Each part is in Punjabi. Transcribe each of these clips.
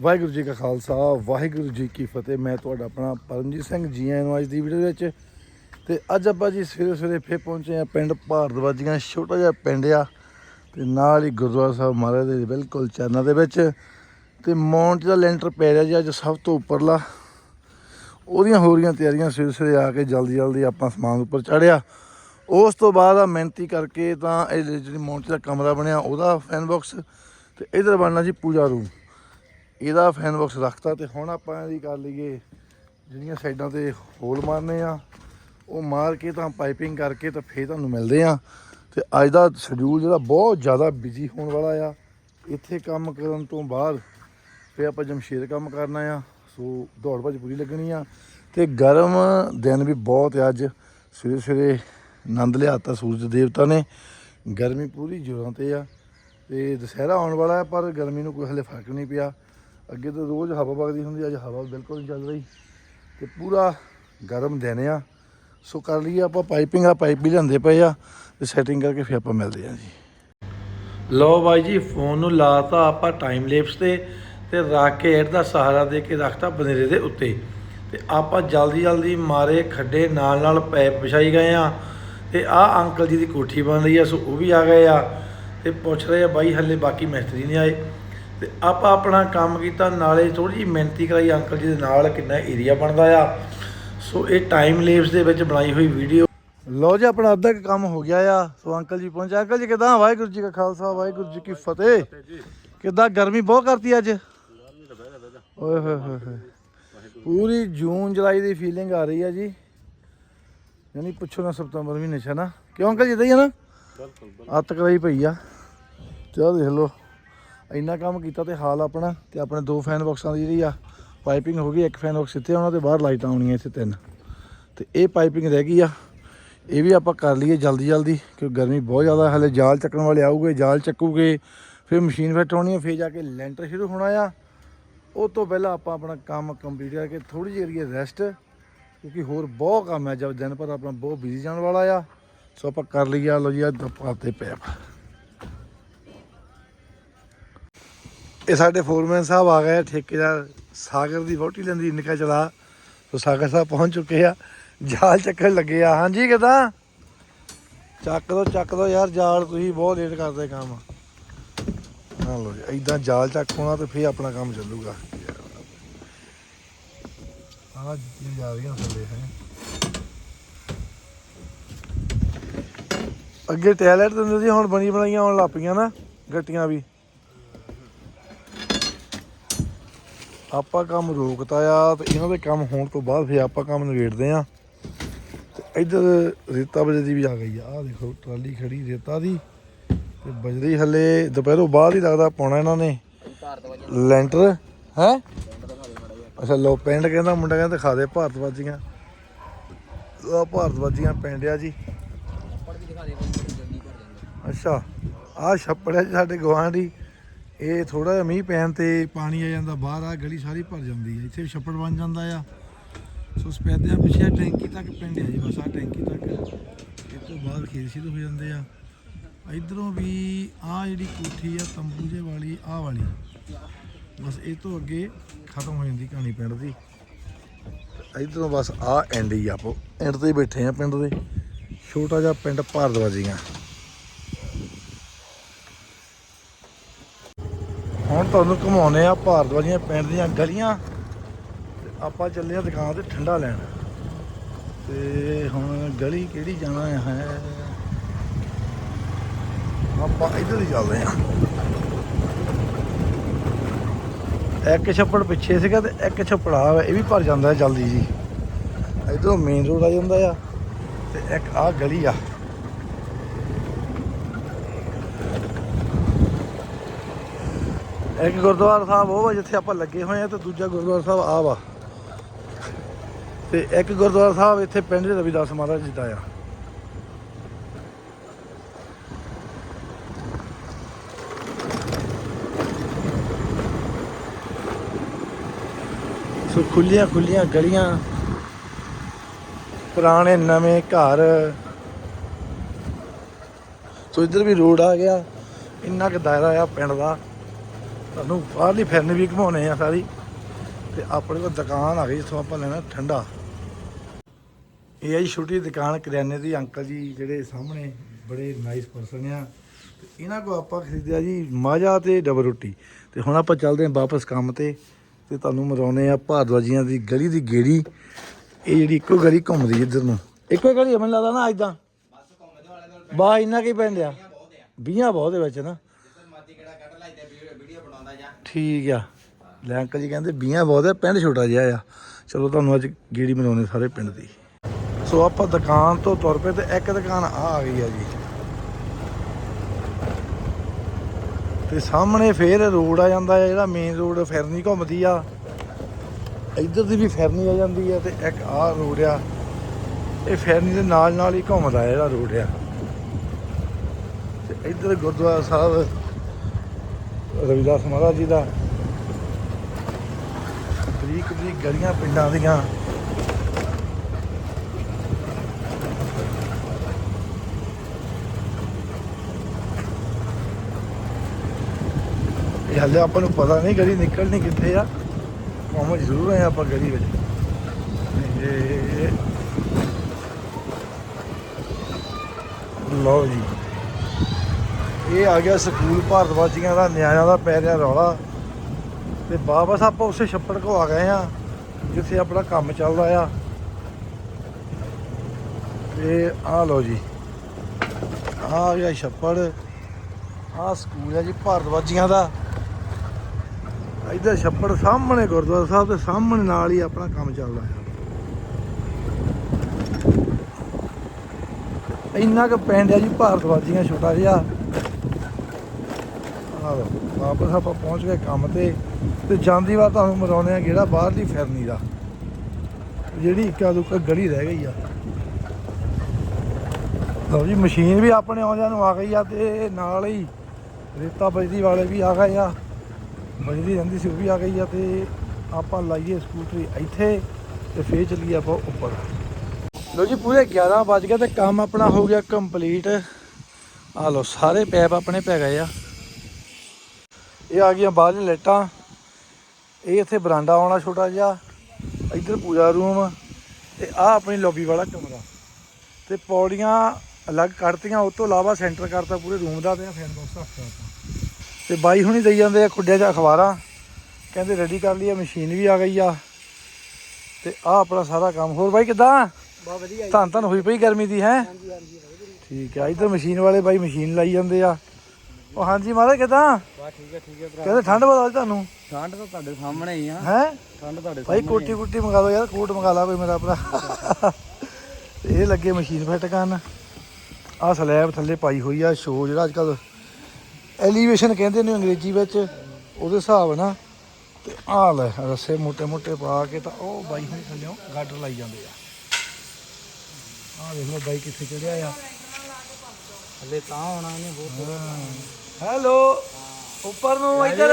ਵਾਹਿਗੁਰੂ ਜੀ ਕਾ ਖਾਲਸਾ, ਵਾਹਿਗੁਰੂ ਜੀ ਕੀ ਫਤਿਹ। ਮੈਂ ਤੁਹਾਡਾ ਆਪਣਾ ਪਰਮਜੀਤ ਸਿੰਘ ਜੀ ਆਇਆਂ ਨੂੰ ਅੱਜ ਦੀ ਵੀਡੀਓ ਵਿੱਚ। ਤੇ ਅੱਜ ਆਪਾਂ ਜੀ ਸਵੇਰੇ ਸਵੇਰੇ ਫੇਰ ਪਹੁੰਚੇ ਆ ਪਿੰਡ ਭਾਰਦਵਾਜੀਆਂ, ਛੋਟਾ ਜਿਹਾ ਪਿੰਡ ਆ। ਤੇ ਨਾਲ ਹੀ ਗੁਰਦੁਆਰਾ ਸਾਹਿਬ ਮਹਾਰਾਜ ਦੇ ਬਿਲਕੁਲ ਚਰਨਾਂ ਦੇ ਵਿੱਚ। ਤੇ ਮੌਂਟ ਦਾ ਲੈਂਟਰ ਪੈ ਰਿਹਾ ਜੀ, ਅੱਜ ਸਭ ਤੋਂ ਉੱਪਰਲਾ। ਉਹਦੀਆਂ ਹੋ ਰਹੀਆਂ ਤਿਆਰੀਆਂ ਸਵੇਰੇ ਸਵੇਰੇ ਆ ਕੇ ਜਲਦੀ ਜਲਦੀ ਆਪਾਂ ਸਮਾਨ ਉੱਪਰ ਚੜਿਆ ਉਸ ਤੋਂ ਬਾਅਦ ਆ ਮਿਹਨਤੀ ਕਰਕੇ ਤਾਂ ਇਹ ਜਿਹੜੀ ਮੌਂਟ ਦਾ ਕਮਰਾ ਬਣਿਆ, ਉਹਦਾ ਫੈਨ ਬਾਕਸ ਤੇ ਇਧਰ ਬਣਨਾ ਜੀ ਪੂਜਾ ਰੂਮ ਇਹਦਾ ਫੈਨ ਬਾਕਸ ਰੱਖਤਾ ਤੇ ਹੁਣ ਆਪਾਂ ਇਹਦੀ ਕਰ ਲਈਏ, ਜਿਹੜੀਆਂ ਸਾਈਡਾਂ ਤੇ ਹੋਲ ਮਾਰਨੇ ਆ, ਉਹ ਮਾਰ ਕੇ ਤਾਂ ਪਾਈਪਿੰਗ ਕਰਕੇ ਤਾਂ ਫੇਰ ਤੁਹਾਨੂੰ ਮਿਲਦੇ ਆ। ਤੇ ਅੱਜ ਦਾ ਸ਼ਡਿਊਲ ਜਿਹੜਾ ਬਹੁਤ ਜ਼ਿਆਦਾ ਬਿਜ਼ੀ ਹੋਣ ਵਾਲਾ ਆ। ਇੱਥੇ ਕੰਮ ਕਰਨ ਤੋਂ ਬਾਅਦ ਫੇਰ ਆਪਾਂ ਜਮਸ਼ੇਰ ਕੰਮ ਕਰਨਾ ਆ। ਸੋ ਦੌੜ ਭੱਜ ਪੂਰੀ ਲੱਗਣੀ ਆ। ਤੇ ਗਰਮ ਦਿਨ ਵੀ ਬਹੁਤ ਆ ਅੱਜ। ਸਵੇਰੇ ਸਵੇਰੇ ਆਨੰਦ ਲਿਆਤਾ ਸੂਰਜ ਦੇਵਤਾ ਨੇ। ਗਰਮੀ ਪੂਰੀ ਜ਼ੋਰਾਂ ਤੇ ਆ। ਤੇ ਦੁਸਹਿਰਾ ਆਉਣ ਵਾਲਾ ਹੈ ਪਰ ਗਰਮੀ ਨੂੰ ਕੋਈ ਹਲੇ ਫ਼ਰਕ ਨਹੀਂ ਪਿਆ। ਅੱਗੇ ਤਾਂ ਰੋਜ਼ ਹਵਾ ਵਗਦੀ ਹੁੰਦੀ, ਅੱਜ ਹਵਾ ਬਿਲਕੁਲ ਨਹੀਂ ਚੱਲ ਰਹੀ ਤੇ ਪੂਰਾ ਗਰਮ ਦਿਨ ਆ। ਸੋ ਕਰ ਲਈਏ ਆਪਾਂ ਪਾਈਪਿੰਗ ਆ ਪਾਈਪ ਵੀ ਲਿਆਂਦੇ ਪਏ ਆ ਤੇ ਸੈਟਿੰਗ ਕਰਕੇ ਫਿਰ ਆਪਾਂ ਮਿਲਦੇ ਆ ਜੀ। ਲੋ ਬਾਈ ਜੀ ਫੋਨ ਨੂੰ ਲਾਤਾ ਆਪਾਂ ਟਾਈਮ ਲੈਪਸ ਤੇ ਤੇ ਰੱਖ ਕੇ ਐਡ ਦਾ ਸਹਾਰਾ ਦੇ ਕੇ ਰੱਖਤਾ ਬਨੇਰੇ ਦੇ ਉੱਤੇ। ਤੇ ਆਪਾਂ ਜਲਦੀ ਜਲਦੀ ਮਾਰੇ ਖੱਡੇ ਨਾਲ ਨਾਲ ਪੈਪ ਵਿਛਾਈ ਗਏ ਆ ਤੇ ਆਹ ਅੰਕਲ ਜੀ ਦੀ ਕੋਠੀ ਬਣ ਰਹੀ ਆ, ਸੋ ਉਹ ਵੀ ਆ ਗਏ ਆ। ਤੇ ਪੁੱਛ ਰਹੇ ਆ ਬਾਈ, ਹੱਲੇ ਬਾਕੀ ਮਿਸਤਰੀ ਨਹੀਂ ਆਏ। ਤੇ ਆਪਾਂ ਆਪਣਾ ਕੰਮ ਕੀਤਾ, ਨਾਲੇ ਥੋੜੀ ਜਿਹੀ ਮਿਹਨਤੀ ਕਰਾਈ, ਅੰਕਲ ਜੀ ਦੇ ਨਾਲ ਕਿੰਨਾ ਏਰੀਆ ਬਣਦਾ ਆ। ਸੋ ਇਹ ਟਾਈਮ ਲੈਪਸ ਦੇ ਵਿੱਚ ਬਣਾਈ ਹੋਈ ਵੀਡੀਓ ਲੋ ਜੀ, ਆਪਣਾ ਅੱਧਾ ਕੁ ਕੰਮ ਹੋ ਗਿਆ ਆ। ਸੋ ਅੰਕਲ ਜੀ ਪਹੁੰਚੇ। ਅੰਕਲ ਜੀ, ਕਿਦਾਂ? ਵਾਹਿਗੁਰੂ ਜੀ ਕਾ ਖਾਲਸਾ, ਵਾਹਿਗੁਰੂ ਜੀ ਕੀ ਫਤਿਹ। ਕਿਦਾਂ ਗਰਮੀ ਬਹੁਤ ਕਰਤੀ ਅੱਜ? ਓਏ ਹੋਏ ਹੋਏ ਹੋਏ। ਪੂਰੀ ਜੂਨ ਜੁਲਾਈ ਦੀ ਫੀਲਿੰਗ ਆ ਰਹੀ ਆ ਜੀ। ਯਾਨੀ ਪੁੱਛੋ ਨਾ ਸਤੰਬਰ ਮਹੀਨੇ ਚ, ਹੈ ਨਾ? ਕਿਉਂ ਅੰਕਲ ਜੀ, ਇਦਾਂ ਹੀ ਆ ਨਾ? ਅੱਤ ਕਰਾਈ ਪਈ ਆ। ਤੇ ਦੇਖ ਲਓ। ਇੰਨਾ ਕੰਮ ਕੀਤਾ ਤੇ ਹਾਲ ਆਪਣਾ ਤੇ ਆਪਣੇ ਦੋ ਫੈਨ ਬਾਕਸਾਂ ਦੀ ਜਿਹੜੀ ਆ ਪਾਈਪਿੰਗ ਹੋ ਗਈ, ਇੱਕ ਫੈਨ ਬਾਕਸ ਇੱਥੇ ਉਹਨਾਂ ਤੇ ਬਾਹਰ ਲਾਈਟਾਂ ਆਉਣੀਆਂ ਇੱਥੇ ਤਿੰਨ। ਤੇ ਇਹ ਪਾਈਪਿੰਗ ਰਹਿ ਗਈ ਆ। ਇਹ ਵੀ ਆਪਾਂ ਕਰ ਲਈਏ ਜਲਦੀ ਜਲਦੀ, ਕਿਉਂਕਿ ਗਰਮੀ ਬਹੁਤ ਜ਼ਿਆਦਾ ਹਲੇ ਜਾਲ ਚੱਕਣ ਵਾਲੇ ਆਊਗੇ, ਜਾਲ ਚੱਕੂਗੇ, ਫਿਰ ਮਸ਼ੀਨ ਫਿੱਟ ਹੋਣੀ ਆ, ਫਿਰ ਜਾ ਕੇ ਲੈਂਟਰ ਸ਼ੁਰੂ ਹੋਣਾ ਆ। ਉਹ ਤੋਂ ਪਹਿਲਾਂ ਆਪਾਂ ਆਪਣਾ ਕੰਮ ਕੰਪਲੀਟ ਕਰਕੇ ਥੋੜੀ ਜਿਹੀ ਕਰੀਏ ਰੈਸਟ ਕਿਉਂਕਿ ਹੋਰ ਬਹੁਤ ਕੰਮ ਹੈ ਜਦ ਦਿਨ ਪਰ ਆਪਣਾ ਬਹੁਤ ਬਿਜ਼ੀ ਜਾਣ ਵਾਲਾ ਆ। ਸੋ ਆਪਾਂ ਕਰ ਲਈਏ ਆ ਲਓ ਜੀ ਆ ਪਾਤੇ ਪੈਪ ਇਹ ਸਾਡੇ ਫੋਰਮੈਨ ਸਾਹਿਬ ਆ ਗਏ ਠੇਕੇਦਾਰ ਸਾਗਰ ਦੀ ਵੋਟੀ ਲੈਂਦੀ, ਨਿਕਾ ਚਲਾ। ਸੋ ਸਾਗਰ ਸਾਹਿਬ ਪਹੁੰਚ ਚੁੱਕੇ ਆ। ਜਾਲ ਚੱਕਣ ਲੱਗੇ ਆ। ਹਾਂਜੀ, ਕਿਦਾਂ? ਚੱਕ ਦੋ ਚੱਕ ਦੋ ਯਾਰ, ਜਾਲ ਤੁਸੀਂ ਬਹੁਤ ਲੇਟ ਕਰਦੇ ਕੰਮ। ਹਾਂ ਲੋ ਇਦਾਂ ਜਾਲ ਚੱਕ ਹੋਣਾ ਤੇ ਫੇਰ ਆਪਣਾ ਕੰਮ ਚੱਲੂਗਾ। ਆ ਜਾ ਰਹੀਆਂ ਥੱਲੇ, ਹੈ। ਅੱਗੇ ਟਾਇਲਟ ਦਿੰਦੇ ਸੀ, ਹੁਣ ਬਣੀ ਬਣਾਈਆਂ ਆਉਣ ਲੱਪੀਆਂ ਨਾ, ਗੱਟੀਆਂ ਵੀ। ਆਪਾਂ ਕੰਮ ਰੋਕਤਾ ਆ ਤੇ ਇਹਨਾਂ ਦੇ ਕੰਮ ਹੋਣ ਤੋਂ ਬਾਅਦ ਫਿਰ ਆਪਾਂ ਕੰਮ ਨਿਬੇੜਦੇ ਆ। ਤੇ ਇੱਧਰ ਰੇਤਾ ਬਜਰੀ ਦੀ ਵੀ ਆ ਗਈ ਆ। ਆਹ ਦੇਖੋ, ਟਰਾਲੀ ਖੜੀ ਰੇਤਾ ਦੀ ਤੇ ਬਜਰੀ ਹੱਲੇ ਦੁਪਹਿਰੋਂ ਬਾਅਦ ਹੀ ਲੱਗਦਾ ਪਾਉਣਾ ਇਹਨਾਂ ਨੇ। ਲੈਂਟਰ, ਹੈ? ਅੱਛਾ ਲੋ ਪਿੰਡ ਕਹਿੰਦਾ, ਮੁੰਡਾ ਕਹਿੰਦਾ ਦਿਖਾ ਦੇ, ਭਾਰਤਵਾਜੀਆਂ। ਆ ਭਾਰਤਵਾਜੀਆਂ ਪਿੰਡ ਆ ਜੀ। ਅੱਛਾ ਆ ਛੱਪੜ ਹੈ ਜੀ ਸਾਡੇ ਗਵਾਂਢੀ ਇਹ ਥੋੜਾ ਜਿਹਾ ਮੀਂਹ ਪੈਣ ਤੇ ਪਾਣੀ ਆ ਜਾਂਦਾ, ਬਾਹਰ ਆ ਗਲੀ ਸਾਰੀ ਭਰ ਜਾਂਦੀ ਹੈ ਇੱਥੇ ਛੱਪੜ ਬਣ ਜਾਂਦਾ ਆ। ਸੋ ਸਪੈਦਿਆਂ ਪਿੱਛੇ ਟੈਂਕੀ ਤੱਕ ਪਿੰਡ ਹੈ ਜੀ, ਬਸ ਆ ਟੈਂਕੀ ਤੱਕ। ਇਹ ਤੋਂ ਬਾਅਦ ਖੇਤ ਸ਼ੁਰੂ ਹੋ ਜਾਂਦੇ ਆ। ਇਧਰੋਂ ਵੀ ਆ ਜਿਹੜੀ ਕੋਠੀ ਆ, ਤੰਬੂ ਜੇ ਵਾਲੀ ਆ ਵਾਲੀ। ਬਸ ਇਹ ਤੋਂ ਅੱਗੇ ਖਤਮ ਹੋ ਜਾਂਦੀ ਕਹਾਣੀ ਪਿੰਡ ਦੀ। ਇਧਰੋਂ ਬਸ ਆ ਐਂਡ ਹੀ ਆਪੋ ਐਂਡ ਤੇ ਬੈਠੇ ਆ ਪਿੰਡ ਦੇ। ਛੋਟਾ ਜਿਹਾ ਪਿੰਡ ਭਾਰਦਵਾਜੀਆਂ ਤੁਹਾਨੂੰ ਘੁਮਾਉਨੇ ਆ ਭਾਰਦਵਾਜੀਆਂ ਪਿੰਡ ਦੀਆਂ ਗਲੀਆਂ। ਤੇ ਆਪਾਂ ਚੱਲੇ ਆ ਦੁਕਾਨ ਤੇ ਠੰਡਾ ਲੈਣ। ਤੇ ਹੁਣ ਗਲੀ ਕਿਹੜੀ ਜਾਣਾ ਹੈ? ਆਪਾਂ ਇੱਧਰ ਹੀ ਚੱਲਦੇ ਆ ਇੱਕ ਛੱਪੜ ਪਿੱਛੇ ਸੀਗਾ ਤੇ ਇੱਕ ਛੱਪੜ ਵਾ ਇਹ ਵੀ ਭਰ ਜਾਂਦਾ ਹੈ ਜਲਦੀ ਜੀ। ਇਧਰੋਂ ਮੇਨ ਰੋਡ ਆ ਜਾਂਦਾ ਆ ਤੇ ਇੱਕ ਆ ਗਲੀ ਆ। ਇੱਕ ਗੁਰਦੁਆਰਾ ਸਾਹਿਬ ਉਹ ਵਾ ਜਿੱਥੇ ਆਪਾਂ ਲੱਗੇ ਹੋਏ ਆ ਤੇ ਦੂਜਾ ਗੁਰਦੁਆਰਾ ਸਾਹਿਬ ਆ ਵਾ। ਤੇ ਇੱਕ ਗੁਰਦੁਆਰਾ ਸਾਹਿਬ ਇੱਥੇ ਪਿੰਡ ਦੇ ਰਵਿਦਾਸ ਮਹਾਰਾਜ ਜੀ ਦਾ ਆ। ਸੋ ਖੁੱਲੀਆਂ ਖੁੱਲੀਆਂ ਗਲੀਆਂ, ਪੁਰਾਣੇ ਨਵੇਂ ਘਰ। ਸੋ ਇੱਧਰ ਵੀ ਰੋਡ ਆ ਗਿਆ। ਇੰਨਾ ਕੁ ਦਾਇਰਾ ਆ ਪਿੰਡ ਦਾ। ਤੁਹਾਨੂੰ ਬਾਹਰਲੀ ਫਿਰਨ ਵੀ ਘਮਾਉਣੇ ਆ ਸਾਰੀ। ਤੇ ਆਪਣੇ ਕੋਲ ਦੁਕਾਨ ਆ ਗਈ ਜਿੱਥੋਂ ਆਪਾਂ ਲੈਣਾ ਠੰਡਾ। ਇਹ ਹੈ ਜੀ ਛੋਟੀ ਦੁਕਾਨ ਕਰਿਆਨੇ ਦੀ ਅੰਕਲ ਜੀ ਜਿਹੜੇ ਸਾਹਮਣੇ ਬੜੇ ਨਾਈਸ ਪਰਸਨ ਆ। ਤੇ ਇਹਨਾਂ ਕੋ ਆਪਾਂ ਖਰੀਦਿਆ ਜੀ ਮਾਝਾ ਤੇ ਡਬਲ ਰੋਟੀ। ਤੇ ਹੁਣ ਆਪਾਂ ਚੱਲਦੇ ਹਾਂ ਵਾਪਸ ਕੰਮ ਤੇ। ਤੇ ਤੁਹਾਨੂੰ ਮਰਾਉਨੇ ਆ ਭਾਰਦਵਾਜੀਆਂ ਦੀ ਗਲੀ ਦੀ ਗੇੜੀ। ਇਹ ਜਿਹੜੀ ਇੱਕੋ ਗਲੀ ਘੁੰਮਦੀ ਇੱਧਰ ਨੂੰ। ਇੱਕੋ ਗਲੀ ਮੈਨੂੰ ਲੱਗਦਾ ਨਾ ਅੱਜ ਦਾ ਬਾ ਇੰਨਾ ਕੀ ਪੈਂਦਿਆ ਬੀਆਂ ਬਹੁਤ ਦੇ ਵਿੱਚ ਨਾ। ਠੀਕ ਆ। ਲੈ ਅੰਕਲ ਜੀ ਕਹਿੰਦੇ ਬੀਆਂ ਬਹੁਤ ਆ, ਪਿੰਡ ਛੋਟਾ ਜਿਹਾ ਆ। ਚਲੋ ਤੁਹਾਨੂੰ ਅੱਜ ਗੇੜੀ ਮਨਾਉਣੇ ਸਾਰੇ ਪਿੰਡ ਦੀ। ਸੋ ਆਪਾਂ ਦੁਕਾਨ ਤੋਂ ਤੁਰ ਪਏ ਤੇ ਇੱਕ ਦੁਕਾਨ ਆ ਆ ਗਈ ਆ ਜੀ। ਤੇ ਸਾਹਮਣੇ ਫੇਰ ਰੋਡ ਆ ਜਾਂਦਾ ਹੈ ਜਿਹੜਾ ਮੇਨ ਰੋਡ ਫਿਰਨੀ ਘੁੰਮਦੀ ਆ। ਇੱਧਰ ਦੀ ਵੀ ਫਿਰਨੀ ਆ ਜਾਂਦੀ ਆ ਤੇ ਇੱਕ ਆ ਰੋਡ ਆ। ਇਹ ਫਿਰਨੀ ਦੇ ਨਾਲ ਨਾਲ ਹੀ ਘੁੰਮਦਾ ਹੈ ਜਿਹੜਾ ਰੋਡ ਆ। ਤੇ ਇੱਧਰ ਗੁਰਦੁਆਰਾ ਸਾਹਿਬ ਰਵਿਦਾਸ ਮਹਾਰਾਜ ਜੀ ਦਾ। ਬਰੀਕ ਬਰੀਕ ਗਲੀਆਂ ਪਿੰਡਾਂ ਦੀਆਂ। ਇਹ ਹਾਲੇ ਆਪਾਂ ਨੂੰ ਪਤਾ ਨਹੀਂ ਗਲੀ ਨਿਕਲਣੀ ਕਿੱਥੇ ਆ। ਕੰਮ ਜ਼ਰੂਰ ਆਏ ਆਪਾਂ ਗਲੀ ਵਿੱਚ। ਲਓ ਜੀ। ਇਹ ਆ ਗਿਆ ਸਕੂਲ ਭਾਰਤਵਾਜੀਆਂ ਦਾ, ਨਿਆਣਿਆਂ ਦਾ ਪੈ ਰਿਹਾ ਰੌਲਾ। ਤੇ ਵਾਪਸ ਆਪਾਂ ਉਸੇ ਛੱਪੜ ਕੋ ਆ ਗਏ ਆ ਜਿੱਥੇ ਆਪਣਾ ਕੰਮ ਚੱਲਦਾ ਆ। ਤੇ ਆ ਲਓ ਜੀ, ਆਹ ਆ ਗਿਆ ਛੱਪੜ। ਆ ਸਕੂਲ ਹੈ ਜੀ ਭਾਰਤਵਾਜੀਆਂ ਦਾ। ਇੱਧਰ ਛੱਪੜ ਸਾਹਮਣੇ ਗੁਰਦੁਆਰਾ ਸਾਹਿਬ ਦੇ ਸਾਹਮਣੇ ਨਾਲ ਹੀ ਆਪਣਾ ਕੰਮ ਚੱਲਦਾ ਹੈ ਇੰਨਾ ਕੁ ਪਿੰਡ ਹੈ ਜੀ ਭਾਰਤਵਾਜੀਆਂ ਛੋਟਾ ਜਿਹਾ। ਆਹ ਵਾਪਸ ਆਪਾਂ ਪਹੁੰਚ ਗਏ ਕੰਮ ਤੇ ਤੇ ਜਾਂਦੀ ਵਾਰ ਤੁਹਾਨੂੰ ਮਰਾਉਣੇ ਆ ਜਿਹੜਾ ਬਾਹਰਲੀ ਫਿਰਨੀ ਦਾ। ਜਿਹੜੀ ਇੱਕਾ ਦੁੱਕਾ ਗਲੀ ਰਹਿ ਗਈ ਆ। ਲਓ ਜੀ, ਮਸ਼ੀਨ ਵੀ ਆਪਣੇ ਆਉਂਦਿਆਂ ਨੂੰ ਆ ਗਈ ਆ ਤੇ ਨਾਲ ਹੀ ਰੇਤਾ ਬਜਦੀ ਵਾਲੇ ਵੀ ਆ ਗਏ ਆ। ਬਜਦੀ ਰਹਿੰਦੀ ਸੀ, ਉਹ ਵੀ ਆ ਗਈ ਆ ਤੇ ਆਪਾਂ ਲਾਈਏ ਸਕੂਟਰੀ ਇੱਥੇ ਤੇ ਫੇਰ ਚੱਲੀਏ ਆਪਾਂ ਉੱਪਰ। ਲੋ ਜੀ, ਪੂਰੇ 11 ਵੱਜ ਗਏ ਤੇ ਕੰਮ ਆਪਣਾ ਹੋ ਗਿਆ ਕੰਪਲੀਟ। ਆ ਲੋ ਸਾਰੇ ਪੈਪ ਆਪਣੇ ਪੈ ਗਏ ਆ। ਇਹ ਆ ਗਈਆਂ ਬਾਹਰ ਲਾਈਟਾਂ। ਇਹ ਇੱਥੇ ਬਰਾਂਡਾ ਆਉਣਾ ਛੋਟਾ ਜਿਹਾ। ਇੱਧਰ ਪੂਜਾ ਰੂਮ ਤੇ ਆ ਆਪਣੀ ਲੌਬੀ ਵਾਲਾ ਕਮਰਾ। ਤੇ ਪੌੜੀਆਂ ਅਲੱਗ ਕੱਢਤੀਆਂ ਉਸ ਤੋਂ ਇਲਾਵਾ ਸੈਂਟਰ ਕਰਤਾ ਪੂਰੇ ਰੂਮ ਦਾ ਤੇ ਫੈਨ ਬਾਕਸ ਰੱਖਤਾ ਤੇ ਬਾਈ ਹੁਣੀ ਦਈ ਜਾਂਦੇ ਆ ਖੁੱਡਿਆਂ 'ਚ ਅਖਬਾਰਾਂ। ਕਹਿੰਦੇ ਰੈਡੀ ਕਰ ਲਈ ਆ ਮਸ਼ੀਨ ਵੀ ਆ ਗਈ ਆ। ਤੇ ਆ ਆਪਣਾ ਸਾਰਾ ਕੰਮ। ਹੋਰ ਬਾਈ ਕਿਦਾਂ? ਬਹੁਤ ਵਧੀਆ ਧੰਨ ਧੰਨ ਹੋਈ ਪਈ ਗਰਮੀ ਦੀ ਹੈ? ਹਾਂਜੀ ਹਾਂਜੀ ਠੀਕ ਆ ਇੱਧਰ ਮਸ਼ੀਨ ਵਾਲੇ ਬਾਈ ਮਸ਼ੀਨ ਲਾਈ ਜਾਂਦੇ ਆ। ਉਹ ਹਾਂਜੀ ਮਹਾਰਾਜ ਕਿਦਾਂ? ਬਾ ਠੀਕ ਹੈ ਠੀਕ ਹੈ ਭਰਾ। ਕਹਿੰਦੇ ਠੰਡ ਬਹੁਤ ਆ ਤੁਹਾਨੂੰ? ਠੰਡ ਤਾਂ ਤੁਹਾਡੇ ਸਾਹਮਣੇ ਹੀ ਆ। ਹੈ? ਠੰਡ ਤੁਹਾਡੇ ਭਾਈ ਕੋਟੀ ਕੁੱਟੀ ਮੰਗਾ ਲਓ ਯਾਰ ਕੋਟ ਮੰਗਾ ਲਾ ਕੋਈ ਮੇਰਾ ਭਰਾ। ਇਹ ਲੱਗੇ ਮਸ਼ੀਨ ਫਿੱਟ ਕਰਨ। ਆ ਸਲੈਬ ਥੱਲੇ ਪਾਈ ਹੋਈ ਆ ਸ਼ੋ ਜਿਹੜਾ ਅੱਜ ਕੱਲ ਐਲੀਵੇਸ਼ਨ ਕਹਿੰਦੇ ਨੇ ਅੰਗਰੇਜ਼ੀ ਵਿੱਚ ਉਹਦੇ ਹਿਸਾਬ ਨਾਲ। ਤੇ ਆ ਲੈ ਰਸੇ ਮੋਟੇ ਮੋਟੇ ਪਾ ਕੇ ਤਾਂ ਉਹ ਬਾਈ ਹੁਣ ਥੱਲੇੋਂ ਗਾਡਰ ਲਾਈ ਜਾਂਦੇ ਆ। ਆ ਦੇਖ ਲਓ ਬਾਈ ਕਿੱਥੇ ਚੜਿਆ ਆ। ਥੱਲੇ ਤਾਂ ਆਉਣਾ ਨੇ ਬਹੁਤ ਹੈਲੋ ਉੱਪਰ ਨੂੰ ਇੱਧਰ।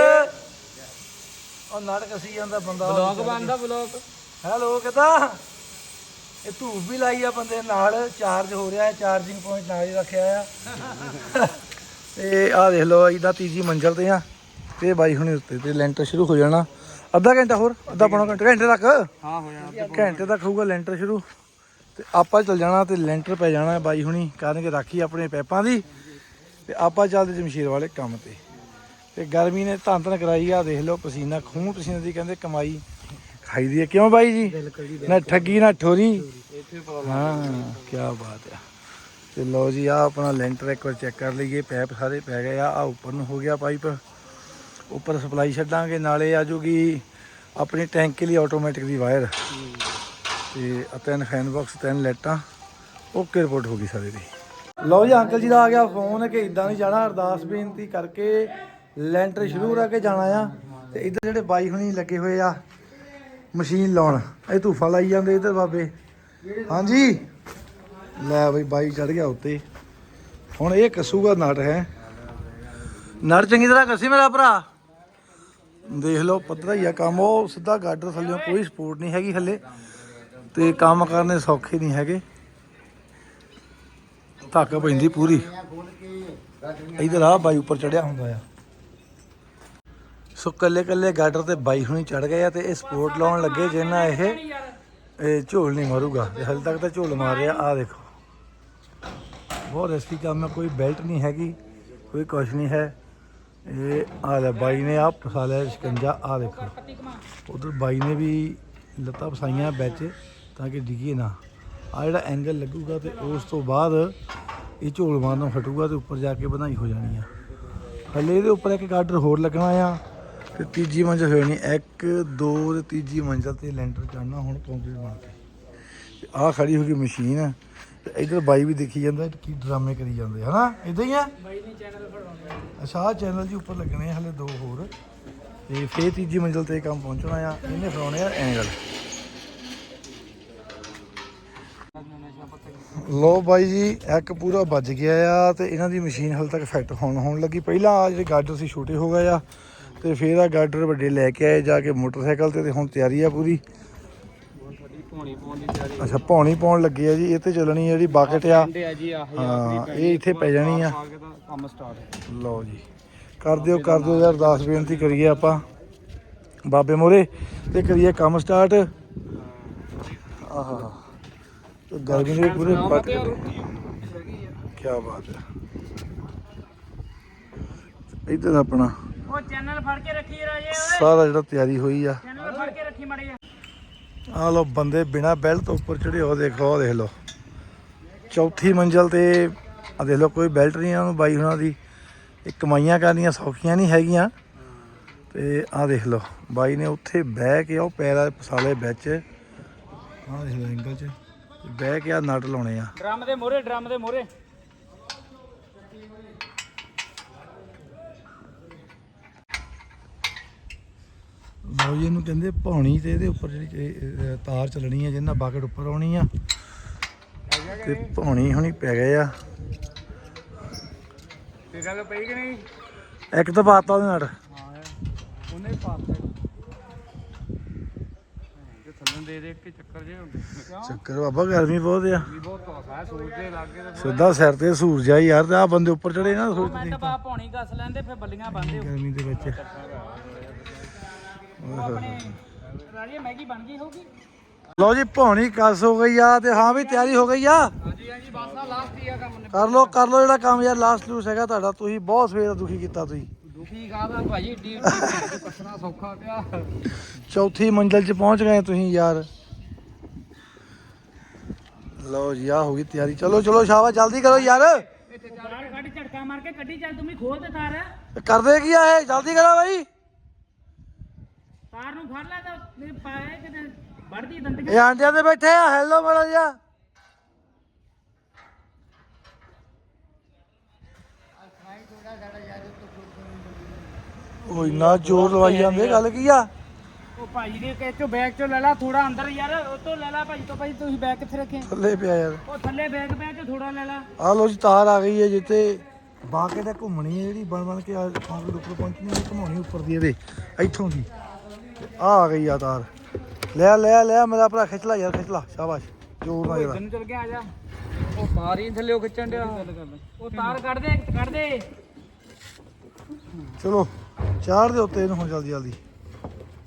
ਉਹ ਨਾਟਕ ਅਸੀਂ ਜਾਂਦਾ ਬੰਦਾ ਬਲੌਗ ਬਣਦਾ ਬਲੌਗ? ਹੈਲੋ ਕਿਦਾਂ? ਇਹ ਧੂਪ ਵੀ ਲਾਈ ਆ ਬੰਦੇ ਨਾਲ ਚਾਰਜ ਹੋ ਰਿਹਾ ਹੈ ਚਾਰਜਿੰਗ ਪੁਆਇੰਟ ਨਾਲ ਹੀ ਰੱਖਿਆ ਆ। ਤੇ ਆਹ ਦੇਖ ਲਓ ਇਹਦਾ ਤੀਜੀ ਮੰਜ਼ਲ ਤੇ ਆ। ਤੇ ਬਾਈ ਹੁਣੇ ਉੱਤੇ ਤੇ ਲੈਂਟਰ ਸ਼ੁਰੂ ਹੋ ਜਾਣਾ। ਅੱਧਾ ਘੰਟਾ ਹੋਰ ਅੱਧਾ ਪੌਣਾ ਘੰਟਾ। ਘੰਟੇ ਤੱਕ? ਹਾਂ ਹੋ ਜਾਣਾ ਘੰਟੇ ਤੱਕ ਹੋਊਗਾ ਲੈਂਟਰ ਸ਼ੁਰੂ। ਤੇ ਆਪਾਂ ਚੱਲ ਜਾਣਾ ਤੇ ਲੈਂਟਰ ਪੈ ਜਾਣਾ ਬਾਈ ਹੁਣੀ ਕਰਨਗੇ ਰਾਖੀ ਆਪਣੇ ਪੈਪਾਂ ਦੀ। ਤੇ ਆਪਾਂ ਚੱਲਦੇ ਜਮਸ਼ੀਰ ਵਾਲੇ ਕੰਮ ਤੇ। ਤੇ ਗਰਮੀ ਨੇ ਧੰਨ ਧੰਨ ਕਰਾਈ ਆ ਦੇਖ ਲਓ ਪਸੀਨਾ ਖੂਨ ਪਸੀਨੇ ਦੀ ਕਹਿੰਦੇ ਕਮਾਈ ਖਾਈ ਦੀ ਹੈ ਕਿਉਂ ਬਾਈ ਜੀ? ਬਿਲਕੁਲ ਜੀ ਨਾ ਠੱਗੀ ਨਾ ਠੋਰੀ। ਹਾਂ ਕੀ ਬਾਤ ਆ। ਤੇ ਲਓ ਜੀ ਆ ਆਪਣਾ ਲੈਂਟਰ ਇੱਕ ਵਾਰ ਚੈੱਕ ਕਰ ਲਈਏ ਪੈਪ ਸਾਰੇ ਪੈ ਗਏ ਆ ਆ ਉੱਪਰ ਨੂੰ ਹੋ ਗਿਆ ਪਾਈਪ। ਉੱਪਰ ਸਪਲਾਈ ਛੱਡਾਂਗੇ ਨਾਲੇ ਆ ਜੂਗੀ ਆਪਣੀ ਟੈਂਕੀ ਲਈ ਆਟੋਮੈਟਿਕ ਦੀ ਵਾਇਰ। ਤੇ ਆ ਤਿੰਨ ਫੈਨ ਬਾਕਸ ਤਿੰਨ ਲਾਈਟਾਂ ਓਕੇ ਰਿਪੋਰਟ ਹੋ ਗਈ ਸਾਰੇ ਦੀ। ਲਓ ਜੀ, ਅੰਕਲ ਜੀ ਦਾ ਆ ਗਿਆ ਫੋਨ ਕਿ ਇਦਾਂ ਨਹੀਂ ਜਾਣਾ, ਅਰਦਾਸ ਬੇਨਤੀ ਕਰਕੇ ਲੈਂਟਰ ਸ਼ੁਰੂ ਕਰਾ ਕੇ ਜਾਣਾ ਆ। ਤੇ ਇੱਧਰ ਜਿਹੜੇ ਬਾਈ ਹੁਣੀ ਲੱਗੇ ਹੋਏ ਆ, ਮਸ਼ੀਨ ਲਾਉਣ, ਇਹ ਧੂਫਾ ਲਾਈ ਜਾਂਦੇ ਇੱਧਰ ਬਾਬੇ। ਹਾਂਜੀ। ਲੈ ਬਈ, ਬਾਈ ਚੜ ਗਿਆ ਉੱਤੇ। ਹੁਣ ਇਹ ਕੱਸੂਗਾ ਨਟ ਹੈ। ਨਟ ਚੰਗੀ ਤਰ੍ਹਾਂ ਕੱਸੀ ਮੇਰਾ ਭਰਾ। ਦੇਖ ਲਓ, ਪੱਧਰਾ ਹੀ ਆ ਕੰਮ। ਉਹ ਸਿੱਧਾ ਗਾਡਰ ਥੱਲੇ ਕੋਈ ਸਪੋਰਟ ਨਹੀਂ ਹੈਗੀ ਹੱਲੇ। ਤੇ ਕੰਮ ਕਰਨੇ ਸੌਖੇ ਨਹੀਂ ਹੈਗੇ। ਧੱਕ ਪੈਂਦੀ ਪੂਰੀ। ਇਧਰ ਆ ਬਾਈ ਉੱਪਰ ਚੜਿਆ ਹੁੰਦਾ ਆ। ਸੋ ਕੱਲੇ ਕੱਲੇ ਗਾਡਰ ਤੇ ਬਾਈ ਹੁਣੀ ਚੜ ਗਏ ਆ ਤੇ ਇਹ ਸਪੋਰਟ ਲਾਉਣ ਲੱਗੇ ਜਿੰਨਾ ਇਹ ਇਹ ਝੋਲ ਨਹੀਂ ਮਾਰੂਗਾ। ਤੇ ਤੱਕ ਤਾਂ ਝੋਲ ਮਾਰ ਰਿਹਾ ਆ ਦੇਖੋ। ਬਹੁਤ ਰਿਸਕੀ ਕੰਮ ਹੈ ਕੋਈ ਬੈਲਟ ਨਹੀਂ ਹੈਗੀ, ਕੋਈ ਕੁਛ ਨਹੀਂ ਹੈ। ਇਹ ਆ ਲੈ ਬਾਈ ਨੇ ਆ ਫਸਾ ਲਿਆ ਸ਼ਿਕੰਜਾ ਆ ਦੇਖੋ। ਉਧਰ ਬਾਈ ਨੇ ਵੀ ਲੱਤਾਂ ਫਸਾਈਆਂ ਵਿੱਚ ਤਾਂ ਕਿ ਡਿੱਗੇ ਨਾ। ਆ ਜਿਹੜਾ ਐਂਗਲ ਲੱਗੂਗਾ ਤੇ ਉਸ ਤੋਂ ਬਾਅਦ ਇਹ ਝੋਲ ਮਾਰਨੋਂ ਹਟੂਗਾ ਤੇ ਉੱਪਰ ਜਾ ਕੇ ਬਣਾਈ ਹੋ ਜਾਣੀ ਆ। ਹਲੇ ਇਹਦੇ ਉੱਪਰ ਇੱਕ ਗਾਡਰ ਹੋਰ ਲੱਗਣਾ ਆ ਤੇ ਤੀਜੀ ਮੰਜ਼ਲ ਹੋ ਜਾਣੀ ਇੱਕ ਦੋ ਤੇ ਤੀਜੀ ਮੰਜ਼ਲ ਤੇ ਲੈਂਟਰ ਚੜਨਾ ਹੁਣ ਕੰਕਰੀਟ ਬਣ ਕੇ। ਆ ਖੜੀ ਹੋ ਗਈ ਮਸ਼ੀਨ ਤੇ ਇਧਰ ਬਾਈ ਵੀ ਦੇਖੀ ਜਾਂਦਾ ਕਿ ਡਰਾਮੇ ਕਰੀ ਜਾਂਦੇ ਹਨਾ? ਇਦਾਂ ਹੀ ਆ? ਬਾਈ ਨੇ ਚੈਨਲ ਫੜਾਉਣਾ ਅੱਛਾ ਆਹ ਚੈਨਲ ਜੀ ਉੱਪਰ ਲੱਗਣੇ ਆ ਹਲੇ ਦੋ ਹੋਰ। ਤੇ ਫੇਰ ਤੀਜੀ ਮੰਜ਼ਲ ਤੇ ਕੰਮ ਪਹੁੰਚਣਾ ਆ। ਇਹਨੇ ਫੜਾਉਣੇ ਆ ਐਂਗਲ ਨਸ਼ਾ ਪੱਤਾ ਲੋ ਬਾਈ ਜੀ ਇੱਕ ਪੂਰਾ ਵੱਜ ਗਿਆ ਆ ਤੇ ਇਹਨਾਂ ਦੀ ਮਸ਼ੀਨ ਹਲ ਤੱਕ ਫਿੱਟ ਹੋਣ ਹੋਣ ਲੱਗੀ। ਪਹਿਲਾਂ ਆ ਜਿਹੜੇ ਗਾਡਰ ਸੀ ਛੋਟੇ ਹੋ ਗਏ ਆ ਤੇ ਫੇਰ ਆ ਗਾਡਰ ਵੱਡੇ ਲੈ ਕੇ ਆਏ ਜਾ ਕੇ ਮੋਟਰਸਾਈਕਲ ਤੇ ਤੇ ਹੁਣ ਤਿਆਰੀ ਆ ਪੂਰੀ। ਅੱਛਾ ਪੌਣੀ ਪਾਉਣ ਲੱਗੇ ਆ ਜੀ ਇਹ ਤੇ ਚੱਲਣੀ ਜਿਹੜੀ ਬਾਕਟ ਆ। ਹਾਂ, ਇਹ ਇੱਥੇ ਪੈ ਜਾਣੀ ਆ। ਲਓ ਜੀ ਕਰ ਦਿਓ ਕਰ ਦਿਓ ਯਾਰ ਅਰਦਾਸ ਬੇਨਤੀ ਕਰੀਏ ਆਪਾਂ। ਬਾਬੇ ਮੋਰੇ ਤੇ ਕਰੀਏ ਕੰਮ ਸਟਾਰਟ ਆਹਾ। ਤੇ ਗਰਮੀ ਦੇ ਪੂਰੇ ਪੱਟ ਤੇ ਗਏ ਰੋਟੀ ਹੈਗੀ ਆ ਕੀ ਬਾਤ ਹੈ। ਇੱਧਰ ਆਪਣਾ ਉਹ ਚੈਨਲ ਫੜ ਕੇ ਰੱਖੀ ਰਾਜੇ ਓਏ। ਸਾਰਾ ਜਿਹੜਾ ਤਿਆਰੀ ਹੋਈ ਆ। ਚੈਨਲ ਫੜ ਕੇ ਰੱਖੀ ਮੜੀ ਆ ਲੋ ਬੰਦੇ ਬਿਨਾ ਬੈਲਟ ਤੋਂ ਉੱਪਰ ਚੜੇ ਹੋ ਦੇਖੋ ਦੇਖ ਲਓ। ਚੌਥੀ ਮੰਜ਼ਲ ਤੇ ਆ ਦੇਖ ਲਓ ਕੋਈ ਬੈਲਟ ਨਹੀਂ ਇਹਨਾਂ ਨੂੰ ਬਾਈ ਹੁਣਾਂ ਦੀ। ਇਹ ਕਮਾਈਆਂ ਕਰਨੀਆਂ ਸੌਖੀਆਂ ਨਹੀਂ ਹੈਗੀਆਂ। ਤੇ ਆ ਦੇਖ ਲਓ ਬਾਈ ਨੇ ਉੱਥੇ ਬਹਿ ਕੇ ਉਹ ਪੈਰਾਂ ਦੇ ਪਸਾਲੇ ਵਿੱਚ ਆ ਦੇਖ ਲਓ ਐਂਗਲ 'ਚ। ਬਹਿ ਕੇ ਆ ਨਟ ਲਾਉਣੇ ਆ। ਡਰਮ ਦੇ ਮੋਰੇ ਡਰਮ ਦੇ ਮੋਰੇ ਲਓ ਜੀ ਇਹਨੂੰ ਕਹਿੰਦੇ ਪੌਣੀ ਤੇ ਇਹਦੇ ਉੱਪਰ ਜਿਹੜੀ ਤਾਰ ਚੱਲਣੀ ਹੈ ਜਿਹਨਾਂ ਬਾਕਟ ਉੱਪਰ ਆਉਣੀ ਆ। ਤੇ ਪੌਣੀ ਹੁਣੀ ਪੈ ਗਏ ਆ। ਤੇ ਗੱਲ ਪਈ ਕਿ ਨਹੀਂ? ਇੱਕ ਤਾਂ ਪਾਤਾ ਉਹਦੇ ਨਾਲ। ਹਾਂ ਉਹਨੇ ਪਾਤਾ ਤੇ ਥੱਲੇ ਦੇ ਦੇ ਕੇ ਚੱਕਰ ਜੇ ਹੁੰਦੇ। ਕਿਉਂ? ਚੱਕਰ ਬਾਬਾ ਗਰਮੀ ਬਹੁਤ ਆ। ਵੀ ਬਹੁਤ ਧੋਖਾ ਹੈ ਸੂਰਜ ਦੇ ਲਾਗੇ ਤੇ ਸਿੱਧਾ ਸਿਰ ਤੇ ਸੂਰਜ ਆ ਯਾਰ ਤੇ ਆ ਬੰਦੇ ਉੱਪਰ ਚੜੇ ਨਾ ਸੂਰਜ ਮੈਂ ਦੀ। ਤਾਂ ਬਾ ਪੌਣੀ ਕੱਸ ਲੈਂਦੇ ਫਿਰ ਬੱਲੀਆਂ ਬੰਨਦੇ ਗਰਮੀ ਦੇ ਵਿੱਚ। ਆਪਣੇ ਰਾਜੇ ਮੈਗੀ ਬਣ ਗਈ ਹੋਊਗੀ। ਲਓ ਜੀ ਪੌਣੀ ਕਸ ਹੋ ਗਈ ਆ ਤੇ ਹਾਂ ਵੀ ਤਿਆਰੀ ਹੋ ਗਈ ਆ। ਹਾਂਜੀ ਹਾਂਜੀ ਬਸ ਆ ਲਾਸਟ ਹੀ ਆ ਕੰਮ ਨੇ ਕਰ ਲਓ ਕਰ ਲਓ ਜਿਹੜਾ ਕੰਮ ਯਾਰ ਲਾਸਟ ਲੂਸ ਹੈਗਾ ਤੁਹਾਡਾ। ਤੁਸੀਂ ਬਹੁਤ ਸਵੇਰ ਦਾ ਦੁਖੀ ਕੀਤਾ ਤੁਸੀਂ। ਭਾਜੀ ਸੌਖਾ ਪਿਆ। ਚੌਥੀ ਮੰਜ਼ਲ 'ਚ ਪਹੁੰਚ ਗਏ ਤੁਸੀਂ ਯਾਰ। ਲਓ ਜੀ ਆ ਹੋ ਗਈ ਤਿਆਰੀ। ਚਲੋ ਚਲੋ ਸ਼ਾਬਾਸ਼ ਜਲਦੀ ਕਰੋ ਯਾਰ। ਬਾਹਰ ਕੱਢ ਝਟਕਾ ਮਾਰ ਕੇ ਕੱਢੀ ਚੱਲ ਤੂੰ ਵੀ ਖੋਲ ਤੇ ਤਾਰ। ਕਰਦੇ ਕੀ ਆ ਇਹ? ਜਲਦੀ ਕਰੋ ਬਾਈ। ਤਾਰ ਨੂੰ ਫੜ ਲੈ ਤਾਂ ਮੇਰੇ ਪਾਏ ਕਿਤੇ ਵੜਦੀ ਦੰਦ ਇਹ ਆਂਡਿਆਂ ਤੇ ਬੈਠੇ ਆ ਹੈਲੋ ਮਾੜਾ ਜਿਹਾ। ਉਹ ਇੰਨਾ ਜ਼ੋਰ ਲਵਾਈ ਜਾਂਦੇ ਗੱਲ ਕੀ ਆ? ਉਹ ਭਾਜੀ ਨੇ ਕਹਿ ਚੋ ਬੈਗ ਚੋਂ ਲੈ ਲਾ ਥੋੜਾ ਅੰਦਰ ਯਾਰ ਉਹ ਤੋਂ ਲੈ ਲਾ ਭਾਜੀ ਤੋਂ ਭਾਜੀ ਤੁਸੀਂ ਬੈਗ ਕਿੱਥੇ ਰੱਖੇ? ਥੱਲੇ ਪਿਆ ਯਾਰ। ਉਹ ਥੱਲੇ ਬੈਗ ਪਿਆ ਚ ਥੋੜਾ ਲੈ ਲਾ। ਆ ਲੋ ਜੀ ਤਾਰ ਆ ਗਈ ਹੈ ਜਿੱਤੇ ਬਾਕੇ ਤੇ ਘੁੰਮਣੀ ਹੈ ਜਿਹੜੀ ਬਣ ਬਣ ਕੇ ਆ ਕਾਂਗੜ ਉੱਪਰ ਪਹੁੰਚਣੀ ਹੈ ਘੁਮਾਉਣੀ ਉੱਪਰ ਦੀ ਇਹਦੇ ਇੱਥੋਂ ਦੀ। ਆ ਆ ਗਈ ਆ ਤਾਰ। ਲੈ ਲੈ ਲੈ ਮੇਰਾ ਭਰਾ ਖਿੱਚ ਲਾ ਯਾਰ ਖਿੱਚ ਲਾ ਸ਼ਾਬਾਸ਼। ਜੋਰ ਨਾਲ ਤੈਨੂੰ ਚੱਲ ਕੇ ਆ ਜਾ। ਉਹ ਤਾਰ ਹੀ ਥੱਲੇ ਖਿੱਚਣ ਡਿਆ। ਉਹ ਤਾਰ ਕੱਢ ਦੇ ਕੱਢ ਦੇ। ਚਲੋ। ਚਾੜ ਦੇ ਉੱਤੇ ਇਹਨੂੰ ਹੁਣ ਜਲਦੀ ਜਲਦੀ।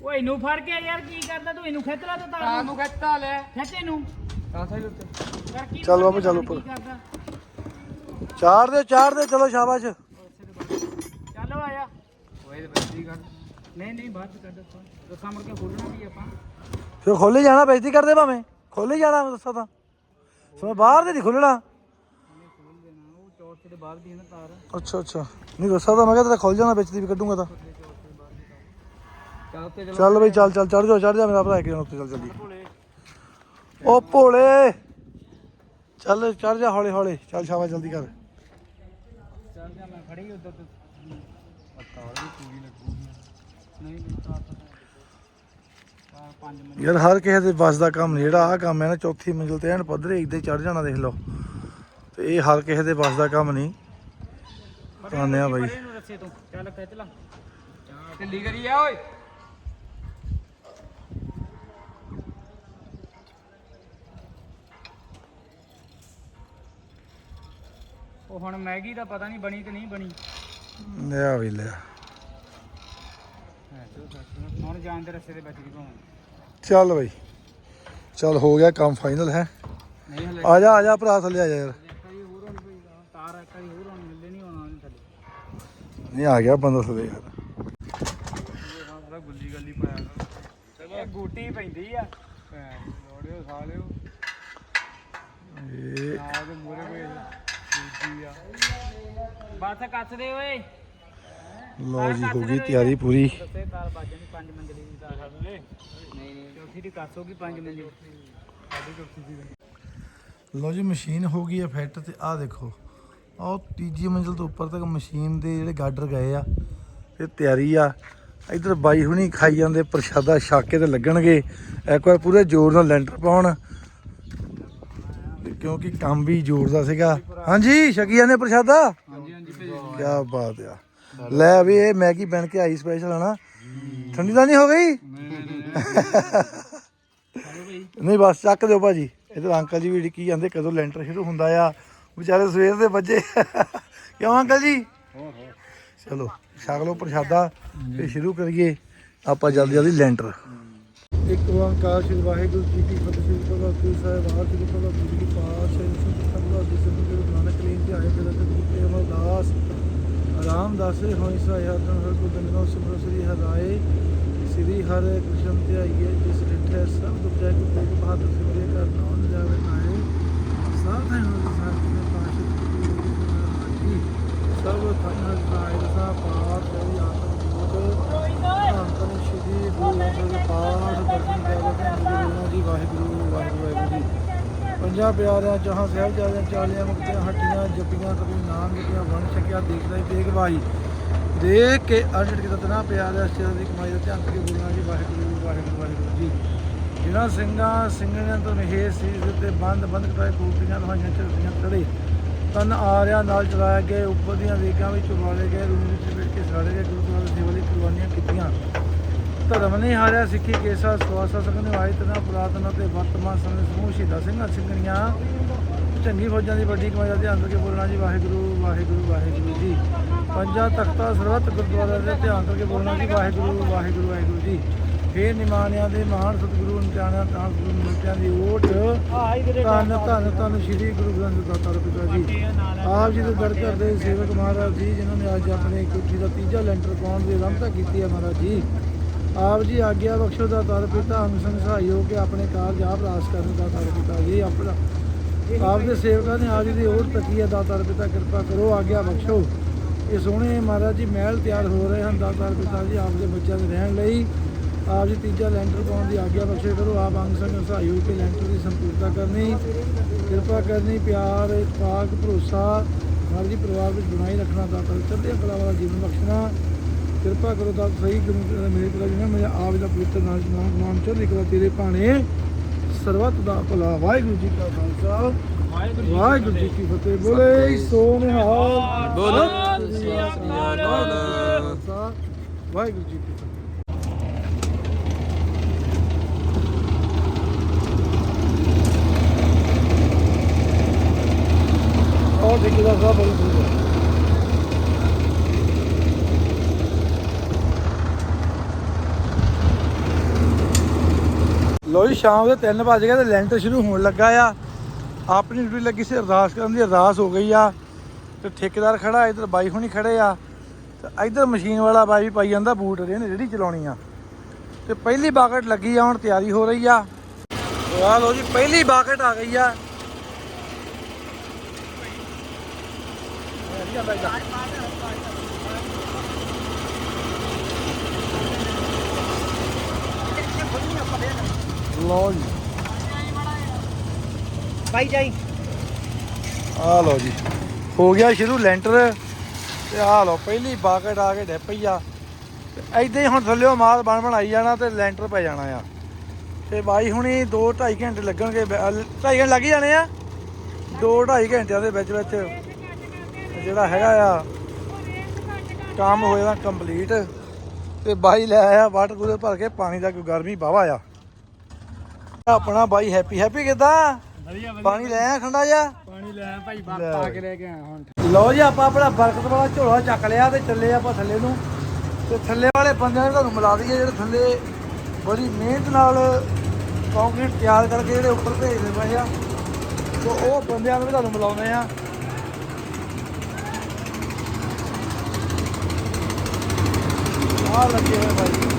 ਉਹ ਇਹਨੂੰ ਫੜ ਕੇ ਯਾਰ ਕੀ ਕਰਦਾ ਤੂੰ? ਇਹਨੂੰ ਖਿੱਚ ਲਾ ਤੇ ਤਾਰ ਨੂੰ। ਖਿੱਚਤਾ ਲੈ। ਖਿੱਚ ਇਹਨੂੰ। ਤਾਰ ਉੱਤੇ। ਯਾਰ ਕੀ ਚੱਲ ਬਾਬਾ, ਚੱਲ ਉੱਪਰ। ਚਾੜ ਦੇ ਚਾੜ ਦੇ ਚਲੋ ਸ਼ਾਬਾਸ਼। ਚੱਲੋ ਆ ਜਾ ਓਏ ਤੇ ਬੱਤੀ ਕੱਢ ਨਹੀਂ ਨਹੀਂ ਬਾਅਦ ਕੱਢ ਆਪਾਂ ਦੱਸਾਂ। ਮੁੜ ਕੇ ਖੋਲਣਾ ਵੀ ਆਪਾਂ। ਫਿਰ ਖੋਲੇ ਜਾਣਾ ਬੇਇੱਜ਼ਤੀ ਕਰਦੇ ਭਾਵੇਂ। ਖੋਲੇ ਜਾਣਾ ਮੈਂ ਦੱਸਾਂ ਤਾਂ। ਸੋ ਬਾਹਰ ਦੇ ਨਹੀਂ ਖੋਲਣਾ ਦੇ ਹੈ ਨਾ ਤਾਰ। ਅੱਛਾ ਅੱਛਾ। ਨਹੀਂ ਦੱਸਾਂ ਤਾਂ ਮੈਂ ਕਹਿੰਦਾ ਖੁੱਲ ਜਾਣਾ ਵਿੱਚ ਦੀ ਵੀ ਕੱਢੂੰਗਾ ਤਾਂ। ਚੱਲ ਚੱਲ। ਬਈ ਚੱਲ ਚੱਲ ਚੜ ਜਾ ਚੜ ਜਾ ਮੇਰਾ ਭਰਾ ਇੱਕ ਜਣ ਉੱਤੇ ਚੱਲ ਜਲਦੀ ਭੋਲੇ ਓ ਭੋਲੇ! ਚੱਲ ਚੜ ਜਾ ਹੌਲੇ ਹੌਲੇ। ਚੱਲ ਸ਼ਾਬਾਸ਼ ਜਲਦੀ ਕਰ। ਚੱਲ ਜਾ ਮੈਂ ਖੜੀ ਉਧਰ ਤੇ। ਪਤਾ ਵੀ ਪੂਰੀ ਲੱਗੂਗੀ ਨਹੀਂ ਨਹੀਂ ਤਾਰ ਤਾਂ ਤਾਰ ਪੰਜ ਮਿੰਟ। ਯਾਰ ਹਰ ਕਿਸੇ ਦੇ ਬਸ ਦਾ ਕੰਮ ਨੀ, ਜਿਹੜਾ ਆਹ ਕੰਮ ਹੈ ਨਾ ਚੌਥੀ ਮੰਜ਼ਿਲ ਤੇ ਐਨ ਪੱਧਰੇ ਇੱਦਾਂ ਚੜ ਜਾਣਾ ਦੇਖ ਲਓ। ਤੇ ਇਹ ਹਰ ਕਿਸੇ ਦੇ ਬਸ ਦਾ ਕੰਮ ਨਹੀਂ। ਕਾਨੇ ਆ ਬਾਈ। ਰੱਸੇ ਤੂੰ। ਚੱਲ ਖਿੱਚ ਲਾ। ਢਿੱਲੀ ਕਰੀ ਆ ਓਏ। ਉਹ ਹੁਣ ਮੈਗੀ ਦਾ ਪਤਾ ਨਹੀਂ ਬਣੀ ਕਿ ਨਹੀਂ ਬਣੀ। ਲਿਆ ਵੀ ਲਿਆ। ਹੁਣ ਜਾਣ ਦੇ ਰਸਤੇ ਦੇ ਵਿੱਚ ਦੀ ਭਾਵੇਂ ਚੱਲ ਬਈ। ਚੱਲ ਹੋ ਗਿਆ ਕੰਮ ਫਾਈਨਲ ਹੈ। ਨਹੀਂ ਹਲੇ। ਆ ਜਾ ਆ ਜਾ ਭਰਾ ਥੱਲੇ ਆ ਜਾ ਯਾਰ ਕਈ ਹੋਰ ਹੋਣੀ ਪਈ ਤਾਰ ਇੱਕ ਵਾਰੀ ਹੋਰ ਹੋਣੀ ਮਿਲਦੇ ਨਹੀਂ ਹੋਣਾ ਉਹਨੇ ਥੱਲੇ ਨਹੀਂ ਆ ਗਿਆ ਬੰਦਾ ਥੱਲੇ ਯਾਰ ਸਾਰਾ ਗੁੱਲੀ ਗੱਲੀ ਪਾਇਆ ਇਹ ਗੂਟੀ ਪੈਂਦੀ ਆ ਲੋੜਿਓ ਸਾਲਿਓ ਇਹ ਨਾਲ ਦੇ ਮੂਰੇ ਕੋਈ ਦੂਜੀ ਆ ਬਸ ਕੱਸ ਦੇ ਓਏ ਲੋ ਜੀ, ਹੋ ਗਈ ਤਿਆਰੀ ਪੂਰੀ। ਦੱਸੇ ਤਾਰ ਬਾਜਣ ਦੀ ਪੰਜ ਮੰਜ਼ਲੀ ਦੀ ਤਾਰ ਛੱਡ ਲੈ ਨਹੀਂ ਨਹੀਂ ਚੌਥੀ ਦੀ ਕੱਸ ਹੋਗੀ ਪੰਜ ਮੰਜ਼ਲੀ ਸਾਡੀ ਚੌਥੀ ਦੀ ਲੋ ਜੀ, ਮਸ਼ੀਨ ਹੋ ਗਈ ਹੈ, ਫਿੱਟ ਤੇ ਆਹ ਦੇਖੋ। ਆਹ ਤੀਜੀ ਮੰਜ਼ਿਲ ਤੋਂ ਉੱਪਰ ਤੱਕ ਮਸ਼ੀਨ ਦੇ ਜਿਹੜੇ ਗਾਡਰ ਗਏ ਆ ਤੇ ਤਿਆਰੀ ਆ। ਇਧਰ ਬਾਈ ਹੁਣੀ ਖਾਈ ਜਾਂਦੇ ਪ੍ਰਸ਼ਾਦਾ ਛਾਕੇ ਤੇ ਲੱਗਣਗੇ। ਇੱਕ ਵਾਰ ਪੂਰੇ ਜ਼ੋਰ ਨਾਲ ਲੈਂਟਰ ਪਾਉਣ। ਕਿਉਂਕਿ ਕੰਮ ਵੀ ਜ਼ੋਰ ਦਾ ਸੀਗਾ। ਹਾਂਜੀ ਛਕੀਆਂ ਨੇ ਪ੍ਰਸ਼ਾਦਾ? ਹਾਂਜੀ ਹਾਂਜੀ ਕੀ ਬਾਤ ਆ। ਲੈ ਵੀ ਇਹ ਮੈਗੀ ਬਣ ਕੇ ਆਈ ਸਪੈਸ਼ਲ ਹਨਾ। ਠੰਡੀ ਤਾਂ ਨਹੀਂ ਹੋ ਗਈ? ਨਹੀਂ ਬਸ ਚੱਕ ਦਿਓ ਭਾਜੀ। ਇਧਰ ਅੰਕਲ ਜੀ ਵੀ ਕੀ ਜਾਂਦੇ ਕਦੋਂ ਲੈਂਟਰ ਸ਼ੁਰੂ ਹੁੰਦਾ ਆ। ਵਿਚਾਰੇ ਸਵੇਰ ਦੇ ਵੱਜੇ ਕਿਉਂ ਅੰਕਲ ਜੀ ਚਲੋ ਛਕ ਲਓ ਪ੍ਰਸ਼ਾਦਾ ਤੇ ਸ਼ੁਰੂ ਕਰੀਏ ਆਪਾਂ ਜਲਦੀ ਜਲਦੀ ਲੈਂਟਰ ਇੱਕ ਓੰਕਾਰ ਸ਼੍ਰੀ ਵਾਹਿਗੁਰੂ ਜੀ ਕੀ ਫਤਿਹ ਸ੍ਰੀ ਭਗਵਤੀ ਸਾਹਿਬ ਵਾਹਿਗੁਰੂ ਭਗਵਤੀ ਜੀ ਕੀ ਪਾਤਸ਼ਾਹੀ ਸੰਗਤ ਜਿਸ ਨੂੰ ਗੁਰੂ ਨਾਨਕ ਲਈ ਤੇ ਆਏ ਫਿਰ ਤੇ ਅਮਰਦਾਸ ਰਾਮਦਾਸੇ ਹੋਈ ਸਹਾਇਤਨ ਹਰ ਕੋ ਦਨੋ ਸਿਮਰ ਸ੍ਰੀ ਹਰਾਏ ਸ੍ਰੀ ਹਰਿ ਕ੍ਰਿਸ਼ਨ ਤੇ ਆਈਏ ਜਿਸ ਰਿਠੇ ਸਭ ਦੁਖ ਜਾਏ ਕੋ ਤੇਗ ਬਹਾਦਰ ਸਿਮਰੇ ਕਰ ਨਾਮ ਜਾਵੇ ਨਾਏ ਸਾਧ ਹੈ ਹਰ ਸਾਧ ਦੇ ਪਾਸ਼ੇ ਜੀ ਸਭ ਥਨ ਹਰ ਸਾਇ ਰਸਾ ਪਾਪ ਜਈ ਆਤਮ ਜੋਤ ਧੰਨ ਸ਼੍ਰੀ ਗੁਰੂ ਅੰਗਦ ਪਾਠ ਦਰਸ਼ਨ ਕਰਦੇ ਗੁਰੂ ਜੀ ਵਾਹਿਗੁਰੂ ਵਾਹਿਗੁਰੂ ਵਾਹਿਗੁਰੂ ਜੀ ਪੰਜਾਂ ਪਿਆਰਿਆਂ ਜਹਾਂ ਸਾਹਿਬਜ਼ਾਦਿਆਂ ਚਾਲੀਆਂ ਮੁਕਤੀਆਂ ਹੱਟੀਆਂ, ਜਪੀਆਂ ਕਬੀ ਨਾਮ ਜਪੀਆਂ ਵਣ ਛਕਿਆ ਦੇਖਦਾ ਹੀ ਦੇਖ ਭਾਈ। ਦੇਖ ਕੇ ਅਰਜਟ ਕੀਤਾ ਤਨਾ ਪਿਆਰਿਆ ਸਿਰ ਦੀ ਕਮਾਈ ਦਾ ਧਿਆਨ ਕੇ ਗੁਰੂ ਜੀ, ਵਾਹਿਗੁਰੂ ਵਾਹਿਗੁਰੂ ਵਾਹਿਗੁਰੂ ਜੀ। ਜਿਹਨਾਂ ਸਿੰਘਾਂ ਸਿੰਘਾਂ ਤੋਂ ਮਹੇ ਸੀ ਤੇ ਬੰਦ ਬੰਦ ਕਰਾਏ ਕੋਟੀਆਂ ਲਹਾਈਆਂ ਝਲਦੀਆਂ, ਤੜੇ। ਤਨ ਆਰਿਆ ਨਾਲ ਚਲਾਇਆ ਗਏ, ਉੱਪਰ ਦੀਆਂ ਵੇਗਾਂ ਵਿੱਚ ਉਬਾਲੇ ਗਏ, ਰੂਮ ਵਿੱਚ ਬੈਠ ਕੇ ਸਾੜੇ ਗਏ ਗੁਰੂ ਗ੍ਰੰਥ ਸਾਹਿਬ ਦੀ ਕੁਰਬਾਨੀਆਂ ਕੀਤੀਆਂ। ਧਰਮ ਨਹੀਂ ਹਾਰਿਆ, ਸਿੱਖੀ ਕੇਸਾ, ਸਵਾਸਾ ਸੰਗ ਨਿਵਾਈ ਪੁਰਾਤਨ ਅਤੇ ਵਰਤਮਾਨ ਸਮੇਂ ਸਮੂਹ ਸ਼ਹੀਦਾਂ ਸਿੰਘਾਂ ਸਿੰਘਣੀਆਂ। ਚੰਗੀ ਫੌਜਾਂ ਦੀ ਵੱਡੀ ਕਮਾਈ ਦਾ ਧਿਆਨ ਕਰਕੇ ਬੋਲਣਾ ਜੀ, ਵਾਹਿਗੁਰੂ ਵਾਹਿਗੁਰੂ ਵਾਹਿਗੁਰੂ ਜੀ। ਪੰਜਾਂ ਤਖਤਾਂ ਸਰਬੱਤ ਗੁਰਦੁਆਰਿਆਂ ਦੇ ਧਿਆਨ ਕਰਕੇ ਬੋਲਣਾ ਜੀ, ਵਾਹਿਗੁਰੂ ਵਾਹਿਗੁਰੂ ਵਾਹਿਗੁਰੂ ਜੀ। ਫੇਰ ਨਿਮਾਨਿਆਂ ਦੇ ਮਹਾਨ ਸਤਿਗੁਰੂ ਨਿਤਿਆਣਿਆਂ ਤਾਂ ਗੁਰੂ ਨਿਤਿਆਂ ਦੀ ਓਟ। ਧੰਨ ਧੰਨ ਧੰਨ ਸ੍ਰੀ ਗੁਰੂ ਗ੍ਰੰਥ ਦਾਤਾ ਪਿਤਾ ਜੀ। ਆਪ ਜੀ ਦੇ ਦਰ ਕਰਦੇ ਸੇਵਕ ਮਹਾਰਾਜ ਜੀ, ਜਿਨ੍ਹਾਂ ਨੇ ਅੱਜ ਆਪਣੇ ਕੋਠੀ ਦਾ ਤੀਜਾ ਲੈਂਟਰ ਪਾਉਣ ਦੀ ਰਮਤਾ ਕੀਤੀ ਹੈ ਮਹਾਰਾਜ ਜੀ। ਆਪ ਜੀ ਆਗਿਆ ਬਖਸ਼ੋ ਦਾ ਦਰ ਪਿਤਾ, ਅੰਗ ਸੰਗ ਸਹਾਈ ਹੋ ਕੇ ਆਪਣੇ ਕਾਰਜ ਆਪ ਰਾਸ ਕਰਨ ਦਾ ਦਰ ਪਿਤਾ। ਜੀ ਆਪਣਾ ਆਪ ਦੇ ਸੇਵਕਾਂ ਨੇ ਆਪ ਜੀ ਦੀ ਓਟ ਤੱਕੀ ਹੈ ਦਾਤਾਰ ਪਿਤਾ ਕਿਰਪਾ ਕਰੋ, ਆਗਿਆ ਬਖਸ਼ੋ। ਇਹ ਸੋਹਣੇ ਮਹਾਰਾਜ ਜੀ ਮਹਿਲ ਤਿਆਰ ਹੋ ਰਹੇ ਹਨ ਦਾਤਾਰ ਪਿਤਾ ਜੀ ਆਪ ਦੇ ਬੱਚਿਆਂ ਦੇ ਰਹਿਣ ਲਈ। ਆਪ ਜੀ ਤੀਜਾ ਲੈਂਟਰ ਪਾਉਣ ਦੀ ਆਗਿਆ ਬਖਸ਼ੇ ਕਰੋ, ਆਪ ਅੰਗ ਸੰਗ ਸਹਾਈ ਹੋ ਕੇ ਲੈਂਟਰ ਦੀ ਸੰਪੂਰਤਾ ਕਰਨੀ, ਕਿਰਪਾ ਕਰਨੀ, ਪਿਆਰ, ਪਾਕ, ਭਰੋਸਾ, ਮਹਾਰਾਜ ਜੀ ਪਰਿਵਾਰ ਵਿੱਚ ਬਣਾਈ ਰੱਖਣਾ, ਦਾ ਦਾਤਾ ਚੜ੍ਹਦੀ ਕਲਾ ਵਾਲਾ ਜੀਵਨ ਬਖਸ਼ਣਾ। ਕਿਰਪਾ ਕਰੋ ਤਾਂ ਸਹੀ ਮੇਰੇ ਕੋਲ ਜੀ ਮੇਰੇ ਆਪ ਦਾ ਪਵਿੱਤਰ ਨਾਮ ਨਾਮ ਨਾਮ ਚੜ੍ਹਦੀ ਕਲਾ ਤੇਰੇ ਭਾਣੇ। ਸਰਬੱਤ ਦਾ ਭਲਾ। ਵਾਹਿਗੁਰੂ ਜੀ ਕਾ ਖਾਲਸਾ। ਵਾਹਿਗੁਰੂ ਜੀ ਕੀ ਫਤਿਹ। ਬੋਲੇ ਸੋ ਨਿਹਾਲ ਬੋਲੋ। ਸਤਿ ਸ੍ਰੀ ਅਕਾਲ। ਵਾਹਿਗੁਰੂ ਜੀ ਕੀ ਫਤਿਹ। ਔਰ ਠੇਕੇਦਾਰ ਸਾਹਿਬ ਬੜੀ ਦੂਰ ਹੈ ਲੋ ਜੀ, ਸ਼ਾਮ ਦੇ 3 ਵਜ ਗਏ ਤੇ ਲੈਂਟਰ ਸ਼ੁਰੂ ਹੋਣ ਲੱਗਾ ਆ। ਆਪਣੀ ਡਿਊਟੀ ਲੱਗੀ ਸੀ ਅਰਦਾਸ ਕਰਨ ਦੀ, ਅਰਦਾਸ ਹੋ ਗਈ ਆ। ਤੇ ਠੇਕੇਦਾਰ ਖੜਾ, ਇਧਰ ਬਾਈ ਹੁਣੀ ਖੜੇ ਆ। ਤੇ ਇਧਰ ਮਸ਼ੀਨ ਵਾਲਾ ਬਾਈ ਵੀ ਪਾਈ ਜਾਂਦਾ, ਬੂਟ ਰੇ ਜਿਹੜੀ ਚਲਾਉਣੀ ਆ। ਤੇ ਪਹਿਲੀ ਬਾਕਟ ਲੱਗੀ ਆ, ਹੁਣ ਤਿਆਰੀ ਹੋ ਰਹੀ ਆ। ਆ ਲੋ ਜੀ, ਪਹਿਲੀ ਬਾਕਟ ਆ ਗਈ ਆ। ਲੋ ਜੀ। ਭਾਈ ਜਾਈ। ਆ ਲਓ ਜੀ। ਹੋ ਗਿਆ ਸ਼ੁਰੂ ਲੈਂਟਰ ਤੇ ਆ ਲਓ, ਪਹਿਲੀ ਬਾਕਟ ਆ ਕੇ ਡਿੱਪ ਪਈ ਆ। ਤੇ ਐਦਾਂ ਹੀ ਹੁਣ ਥੱਲਿਓ ਮਾਲ ਬਣ ਬਣਾਈ ਜਾਣਾ ਤੇ ਲੈਂਟਰ ਪੈ ਜਾਣਾ ਆ। ਤੇ ਬਾਈ ਹੁਣੀ 2 2.5 ਘੰਟੇ ਲੱਗਣਗੇ 2.5 ਘੰਟੇ ਲੱਗ ਹੀ ਜਾਣੇ ਆ। 2 2.5 ਘੰਟਿਆਂ ਦੇ ਵਿੱਚ ਵਿੱਚ ਜਿਹੜਾ ਹੈਗਾ ਆ, ਕੰਮ ਹੋ ਕੰਪਲੀਟ ਤੇ ਬਾਈ ਲੈ ਆਇਆ ਵਾਟਰ ਕੂਲਰ ਭਰ ਕੇ, ਪਾਣੀ ਦਾ ਕੋਈ ਗਰਮੀ ਵਾਹਵਾ ਆ। ਆਪਣਾ ਬਾਈ ਹੈਪੀ ਹੈਪੀ ਕਿਦਾਂ? ਵਧੀਆ ਵਧੀਆ। ਪਾਣੀ ਲੈ ਆਇਆ ਠੰਡਾ ਜਿਹਾ? ਪਾਣੀ ਲੈ ਭਾਈ ਲੈ ਪਾ। ਕੇ ਲੈ ਕੇ ਆਇਆ ਹੁਣ। ਲਓ ਜੀ ਆਪਾਂ ਆਪਣਾ ਬਰਕਤ ਵਾਲਾ ਝੋਲਾ ਚੱਕ ਲਿਆ ਤੇ ਚੱਲੇ ਆਪਾਂ ਥੱਲੇ ਨੂੰ। ਤੇ ਥੱਲੇ ਵਾਲੇ ਬੰਦਿਆਂ ਨੂੰ ਤੁਹਾਨੂੰ ਮਿਲਾ ਦਈਏ ਜਿਹੜੇ ਥੱਲੇ ਬੜੀ ਮਿਹਨਤ ਨਾਲ ਕੰਕਰੀਟ ਤਿਆਰ ਕਰਕੇ ਜਿਹੜੇ ਉੱਪਰ ਭੇਜਦੇ ਪਏ ਆ। ਤੇ ਉਹ ਬੰਦਿਆਂ ਨੂੰ ਵੀ ਤੁਹਾਨੂੰ ਮਿਲਾਉਂਦੇ ਆ। ਆ ਲੱਗੇ ਹੋਏ ਭਾਈ।